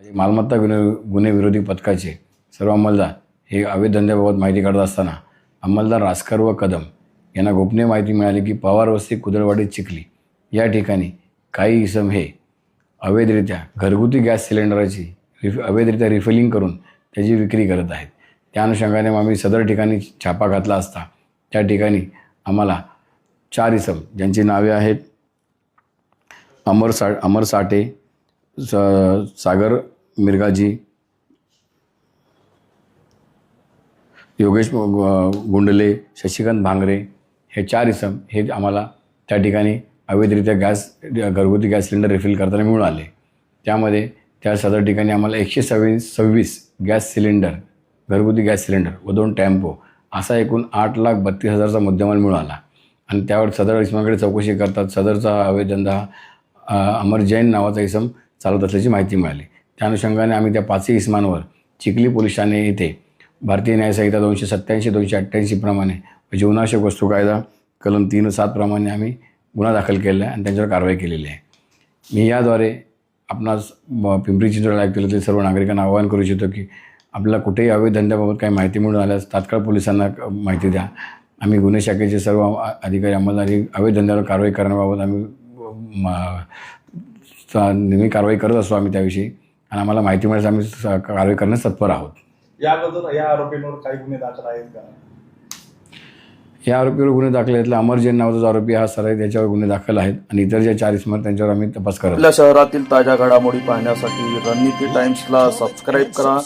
माझे मालमत्ता गुन्हे गुन्हे विरोधी पथकाचे सर्व अंमलदार हे अवैध धंद्याबाबत माहिती काढत असताना अंमलदार रासकर व कदम यांना गोपनीय माहिती मिळाली की पवार वस्ती कुदळवाडी चिखली. या ठिकाणी काही इसम हे अवैधरित्या घरगुती गॅस सिलेंडरची रिफ अवैधरित्या रिफिलिंग करून त्याची विक्री करत आहेत. त्या अनुषंगाने मग आम्ही सदर ठिकाणी छापा घातला असता त्या ठिकाणी आम्हाला चार इसम ज्यांची नावे आहेत अमर सा अमर साठे स सागर मिरगाजी योगेश गुंडले शशिकांत भांगरे हे चार इसम हे आम्हाला त्या ठिकाणी अवैधरित्या गॅस घरगुती गॅस सिलेंडर रिफिल करताना मिळून आले. त्यामध्ये त्या सदर ठिकाणी आम्हाला एकशे सव्वीस सव्वीस गॅस सिलेंडर घरगुती गॅस सिलेंडर व दोन टॅम्पो असा एकूण आठ लाख बत्तीस हजारचा मुद्देमाल मिळाला आला. आणि त्यावर सदर इसमाकडे चौकशी करतात सदरचा अवैधंदा अमर जैन नावाचा इसम चालत असल्याची माहिती मिळाली. त्या अनुषंगाने आम्ही त्या पाचही इसमांवर चिखली पोलीस ठाणे येथे भारतीय न्यायसंहिता दोनशे सत्त्याऐंशी दोनशे अठ्ठ्याऐंशी प्रमाणे जीवनावश्यक वस्तू कायदा कलम तीन सात प्रमाणे आम्ही गुन्हा दाखल केला आहे आणि त्यांच्यावर कारवाई केलेली आहे. मी याद्वारे आपणास पिंपरी चिंचवड ऐकलेतील सर्व नागरिकांना आवाहन करू इच्छितो की आपल्याला कुठेही अवैध धंद्याबाबत काही माहिती मिळून आल्यास तात्काळ पोलिसांना माहिती द्या. आम्ही गुन्हे शाखेचे सर्व अधिकारी अंमलदारी अवैध धंद्यावर कारवाई करण्याबाबत आम्ही नेहमी कारवाई करत असतो आम्ही त्याविषयी. आणि आम्हाला माहिती मिळाल्यास आम्ही स- कारवाई करण्यास तत्पर आहोत. याबद्दल या आरोपींवर काही गुन्हे दाखल आहेत का? या आरोपीवर गुन्हे दाखल आहेत. अमर जैन नावाचा जो आरोपी हा सर त्याच्यावर गुन्हे दाखल आहेत. आणि इतर जे चार इसमत त्यांच्यावर आम्ही तपास करत आहोत. आपल्या शहरातील ताज्या घडामोडी पाहण्यासाठी रणनीती टाइम्सला सबस्क्राईब करा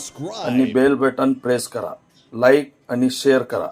आणि बेल बटन प्रेस करा. लाईक आणि शेअर करा.